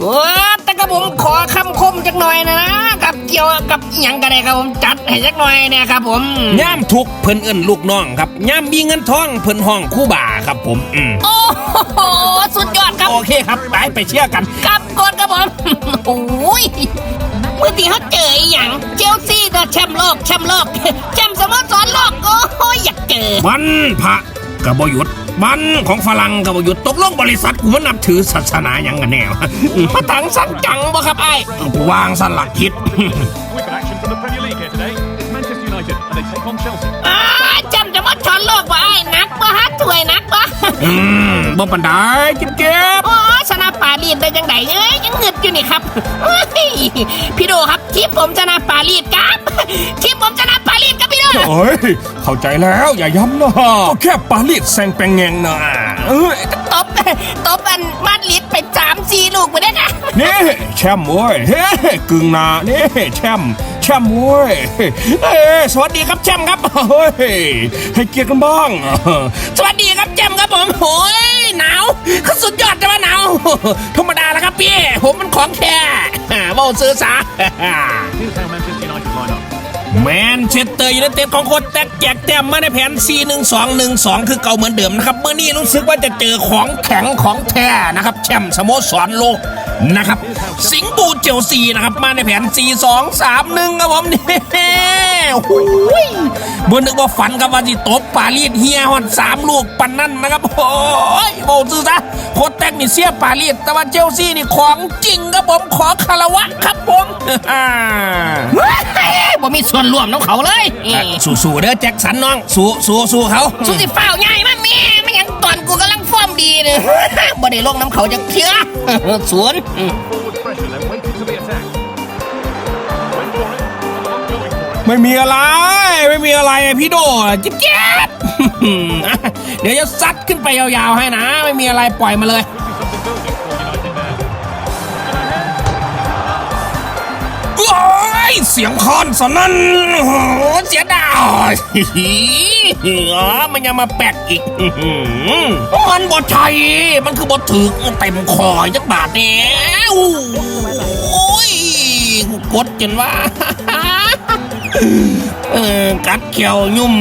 กูแต่กระผมขอคำคมจักหน่อยนะนะกับเกี่ยวกับอหยังกันเลยครับผมจัดให้จักหน่อยเนี่ยครับผมย่ามทุกข์เพิ่นเอิ้นลูกน้องครับย่ามมีเงินทองเพิ่นห้องคู่บ่าครับผมอืมโอ้โหสุดยอดครับโอเคครับไปไปเชื่อกันครับกดครับผมโอ้ยเมื่อที่เขาเจออหย่างเจลซีตัวแชมป์โลกแชมป์โลกแชมป์สโมสรโลกโอ้ยอยากเจอวันพระกบหยุด วันของฝรั่งกบหยุดตกลงบริษัทกูมันนับถือศาสนาหยังกันแน่วะพระถังสันจังบ่ครับไอ้ายกูวางสลักคิด We've got action from the Premier League here today. It's Manchester United and they take on Chelsea. อ้าแชมป์สโมสรโลกบ่ไอ้ายนักบ่ฮะถวยนักบ่อืมบ่ปันไดเก็บเก็บโอ้ชนะปารีสได้จังไดเอ้ยยังเงึดอยู่นี่ครับเฮ้ยพี่โดครับทีมผมชนะปารีสครับทีมผมชนะ เอ้ย เข้าใจแล้วอย่าย้ำนะก็แค่ปารีสแซงแปงแงงนะเอ้ยตบตบอันมาดริดไปสามสี่ลูกไปได้นะนี่แชมป์เว้ยเฮ้กึ่งหนานี่แชมป์แชมป์เว้ยเอ้ยสวัสดีครับแชมป์ครับเฮ้ยให้เกียรติกันบ้าง สวัสดีครับแจมครับผมโอ้ยหนาวเขาสุดยอดจะมาหนาวธรรมดาแล้วครับพี่ผมมันของแท้เว่าซื้อสา แมนเชสเตอร์ยูไนเต็ดของโคตรแตกแจกแต้มมาในแผน 4-1-2-1-2 คือเก่าเหมือนเดิมนะครับเมื่อนี้รู้สึกว่าจะเจอของแข็งของแท้นะครับแชมป์สโมสรโลกนะครับ สิงบูเจลซีนะครับมาในแผน 4-2-3-1 ครับผมนี่โอ้โหยเมื่อนึกว่าฝันกับว่าจิตบปารีสเฮียฮอนสามลูกปันนั่นนะครับโอ้ยโบซื้อซะโคตรแตกนี่เสียปารีสแต่ว่าเจลซีนี่ของจริงครับผมขอคารวะครับผม มีส่วนร่วมน้องเขาเลยสู้ๆเด้อแจ็คสันน้องสู้สู้สู้เขาสุดสิฝ้าวใหญ่มากแม่ไม่ยังตอนกูกำลังฟอร์มดีเลยบ่ได้ลงน้ำเขาจะเชื่อสวน Forward pressure, then waited to the attack. Went for it, not going for it. ไม่มีอะไร ไม่มีอะไรพี่โดจิ๊บแจ๊บเดี๋ยวจะซัดขึ้นไปยาวๆให้นะ ไม่มีอะไรปล่อยมาเลย สียงคอนสนั่นโอ้โหเสียดายอ๋อมันยังมาแปลกอีกมันบดชัยมันคือบดถึกเต็มคอจักบาทเนี่ยโอ้ยกูกดจนว่าเออกัดเขียวยุ่ม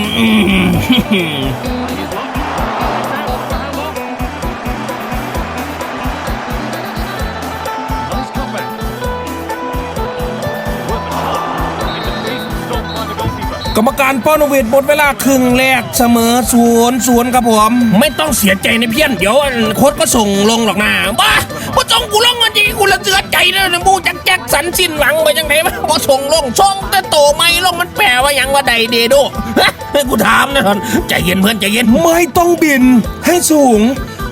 กรรมการป้อนเวทหมดเวลาครึ่งแรกเสมอศูนย์ศูนย์ครับผม ไม่ต้องเสียใจในเพี้ยนเดี๋ยวโค้ดก็ส่งลงหรอกนะบ้าพอส่งกูลงมันจริงกูละเสือใจเลยนะบูจักแจ็คสันสิ้นหวังไปยังไงวะพอส่งลงส่งแต่โตไม่ลงมันแปลว่าหยังว่าใดเดโดฮะให้กูถามนะใจเย็นเพื่อนใจเย็นไม่ต้องบินให้สูง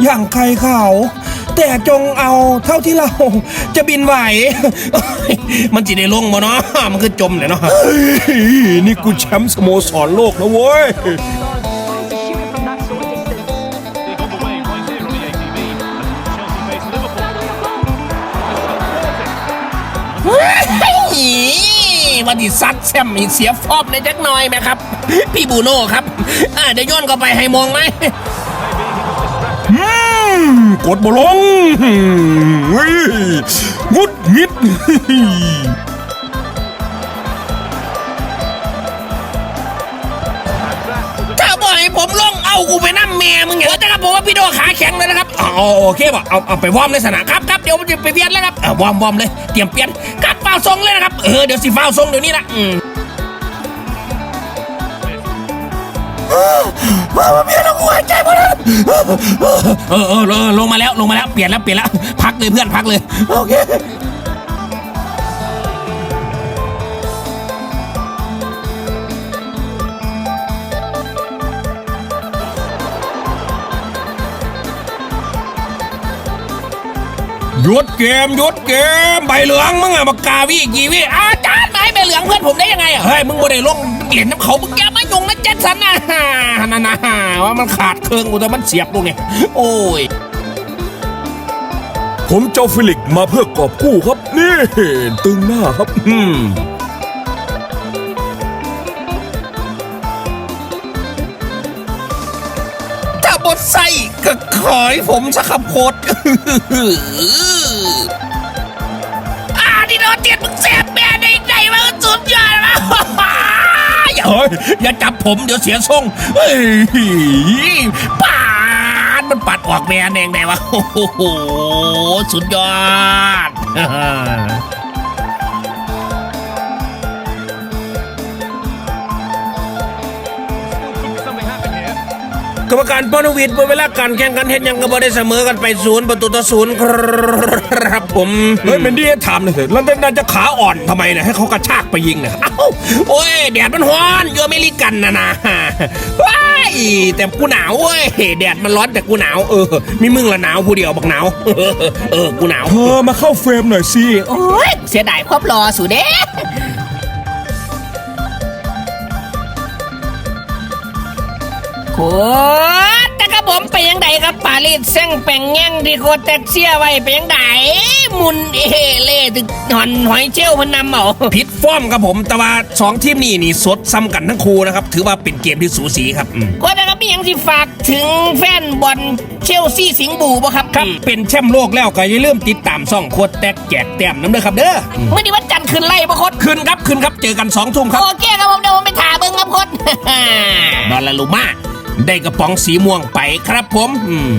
อย่างใครเขา แต่จงเอาเท่าที่เราจะบินไหว มันจีได้ลงมาเนาะมันคือจมเนี่ยเนาะนี่กูแชมป์สโมสรโลกนะเว้ย Dig on the way right here on the ATV. And Chelsea face Liverpool. วันที่ซัดแซมมีเสียฟอบในจักหน่อยไหมครับ พี่บูโน่ครับอ่าเดี๋ยวย้อนเข้าไปให้มองไหมอืม กดบอลงเฮ้ยงุดงิดถ้าบ่ผมลงเอากูไปนั่งแม่มึงเหรอแต่ครับผมว่าพี่โดขาแข็งเลยนะครับอ๋อโอเคป่ะเอาเอาไปวอร์มในสนามครับครับเดี๋ยวมันจะไปเปลี่ยนแล้วครับเอาวอร์มวอร์มเลยเตรียมเปลี่ยนครับเฝ้าทรงเลยนะครับเออเดี๋ยวสิเฝ้าทรงเดี๋ยวนี้นะอืม เปลี่ยนล้วกูหายใจหมดแล้วเออเออเออลงมาแล้วลงมาแล้วเปลี่ยนแล้วเปลี่ยนแล้วพักเลยเพื่อนพักเลย โอเคหยุดเกมหยุดเกมใบเหลืองมึงอะปากกาวิกีวิอาจารย์ไมาให้ใบเหลืองเพื่อนผมได้ยังไงอะเฮ้ยมึงบ่ได้ลง เหรียญน้ำเขามึงอย่ามายุ่งนะแจ็คสันนะนั่นนะว่ามันขาดเครื่องกูแต่มันเสียบตรงนี้โอ้ย ผมเจ้าฟิลิกซ์มาเพื่อกอบกู้ครับ นี่ตึงหน้าครับ อืมถ้าบดไส้ก็ขอให้ผมสักคำโคตรเตียนมึงแสบแม่ ย่าเฮ้ยอย่าจับผมเดี๋ยวเสียทรงเฮ้ยปาดมันปัดออกแม่แดงแม่วะโอ้โหสุดยอด รรมการปานวิทย์บนเวลาการแข่งขันเห็นยังก็บ่ได้เสมอกันไปศูนย์ประตูต่อศูนย์ครับผมเฮ้ยเมนดี้ถามหน่อยเถอะแล้วน่าจะขาอ่อนทำไมเนี่ยให้เขากระชากไปยิงเนี่ยเอ้าโอ้ยแดดมันร้อนอยู่อเมริกันนะนะว้ายแต่กูหนาวเว้ยแดดมันร้อนแต่กูหนาวเออมีมึงละหนาวผู้เดียวบอกหนาวเออเออกูหนาวเธอมาเข้าเฟรมหน่อยสิโอ้ยเสียดายความรอสุดเด้ โคตรนะครับผมไปยังไงครับปารีสเส้งแป่งแง่งที่โคตรแท็กเซียไว้ไปยังไงมุนเอเล่ถึงหอนหอยเชลล์เพนนำเอาผิดฟอร์มครับผมแต่ว่าสองทีมนี่นี่สดซ้ำกันทั้งคู่นะครับ ถือว่าเป็นเกมที่สูสีครับอืมก็นะครับมีหยังสิฝากถึงแฟนบอลเชลซีสิงห์บูบ่ครับครับ เป็นแชมป์โลกแล้วก็อย่าลืมติดตามซ่องโคตรแตกแจกแต้มน้ำเด้อครับเด้ออืมเมื่อนี้วันจันทร์คืนไล่บ่คดคืนครับคืนครับเจอกันสองทุ่มครับโอเคครับผมเดี๋ยวผมไปถ่าเบิ้งครับคดดอลลารูมา ได้กระป๋องสีม่วงไปครับผมอืม